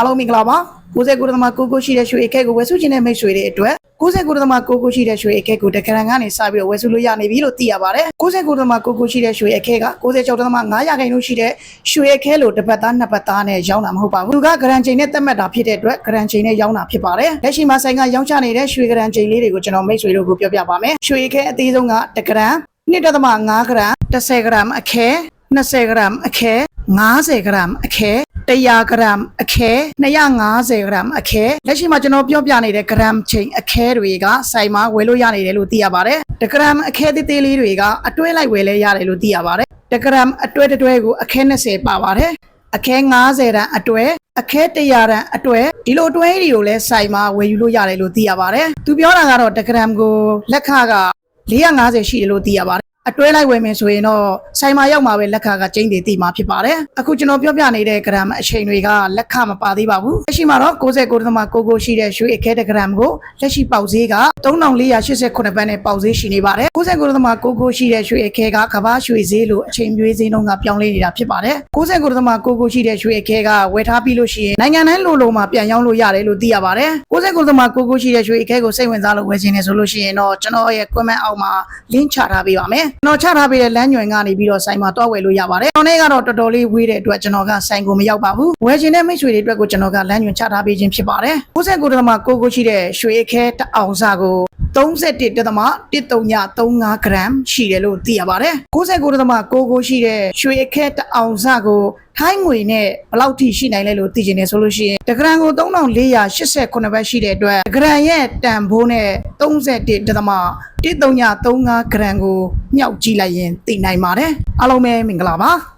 အားလုံးမင်္ဂလာပါ69.9ရှိတဲ့ရွှေအခက်ကိုဝယ်စုခြင်းတဲ့မိတ်ဆွေတွေအတွက်69.9ရှိတဲ့ရွှေအခက်ကိုတက္ကရာကနေစပြီးတော့ဝယ်စုလို့ရနေပြီလို့သိရပါတယ်69.9ရှိတဲ့ရွှေအခက်က96.5ရာခိုင်နှုန်းရှိတဲ့ရွှေအခက်လို့တစ်ပတ်သားနှစ်ပတ်သားနဲ့ရောင်းတာမဟုတ်ပါဘူးသူကဂရန်ချိန်နဲ့သတ်မှတ်တာဖြစ်တဲ့အတွက်ဂရန်ချိန်နဲ့ရောင်းတာဖြစ်ပါတယ်လက်ရှိမှာဆိုင်ကရောင်းချနေတဲ့ရွှေဂရန်ချိန်လေးတွေကိုကျွန်တော်မိတ်ဆွေတို့ကိုပြောပြပါမယ်ရွှေအခက်အသေးဆုံးက1ဂရမ်1.5ဂရမ်10ဂရမ်အခဲ20ဂရမ်အခဲ50ဂရမ်အခဲ 100ဂရမ်အခဲ250ဂရမ်အခဲလက်ရှိမှာကျွန်တော်ပြောပြနေတဲ့ဂရမ်ချိန်အခဲတွေကစိုင်မှာဝယ်လို့ရနေတယ်လို့သိရပါတယ်။1ဂရမ်အခဲသေးသေးလေးတွေကအတွဲလိုက်ဝယ်လဲရတယ်လို့သိရပါတယ်။1ဂရမ်အတွဲတစ်တွဲကိုအခဲ20ပါပါတယ်။အခဲ90တန်းအတွဲအခဲ100တန်းအတွဲဒီလိုအတွဲတွေကိုလည်းစိုင်မှာဝယ်ယူလို့ရတယ်လို့သိရပါတယ်။သူပြောတာကတော့1ဂရမ်ကိုလက်ခက450ရှိတယ်လို့သိရပါတယ်။ အတွဲလိုက်ဝယ်မယ်ဆိုရင်တော့ဆိုင်မာရောက်မှာပဲလက်ခကကျင်းတည်တည်မှာဖြစ်ပါတယ်အခုကျွန်တော်ပြောပြနေတဲ့ဂရမ်အချိန်တွေကလက်ခမပါသေးပါဘူးလက်ရှိမှာတော့69.99ရှိတဲ့ရွှေအခဲတစ်ဂရမ်ကိုလက်ရှိပေါက်ဈေးက3488ဘတ်နဲ့ပေါက်ဈေးရှိနေပါတယ်69.99ရှိတဲ့ရွှေအခဲကကမ္ဘာရွှေဈေးလိုအချိန်မျိုးဈေးနှုန်းကပြောင်းလဲနေတာဖြစ်ပါတယ်69.99ရှိတဲ့ရွှေအခဲကဝယ်ထားပြီးလို့ရှိရင်နိုင်ငံတိုင်းလိုလိုမှာပြန်ရောင်းလို့ရတယ်လို့သိရပါတယ်69.99ရှိတဲ့ရွှေအခဲကိုစိတ်ဝင်စားလို့ဝယ်ခြင်းနေဆိုလို့ရှိရင်တော့ကျွန်တော်ရဲ့ comment အောက်မှာ link ချထားပေးပါမယ်ကျွန်တော်ချထားပေးတဲ့လမ်းညွှန်ကနေပြီးတော့ဆိုင်မှာတွားဝယ်လို့ရပါတယ်ကျွန်တော်နဲ့ကတော့တော်တော်လေးဝေးတဲ့အတွက်ကျွန်တော်ကဆိုင်ကိုမရောက်ပါဘူးဝယ်ခြင်းတဲ့မိတ်ဆွေတွေအတွက်ကိုကျွန်တော်ကလမ်းညွှန်ချထားပေးခြင်းဖြစ်ပါတယ်69.99ရှိတဲ့ရွှေအခဲတစ်အောင်စကို 31.139ဂရမ်ရှိတယ်လို့သိရပါတယ်69.99ရှိတဲ့ရွှေအခက်တစ်အောင်စကိုထိုင်းငွေနဲ့ဘယ်လောက်ထိရှိနိုင်လဲလို့သိချင်တယ်ဆိုလို့ရှိရင်တဂရန်ကို3488ဘတ်ရှိတဲ့အတွက်တဂရန်ရဲ့တန်ဖိုးနဲ့31.139ဂရမ်ကိုမြောက်ကြည့်လိုက်ရင်သိနိုင်ပါတယ်အားလုံးပဲမင်္ဂလာပါ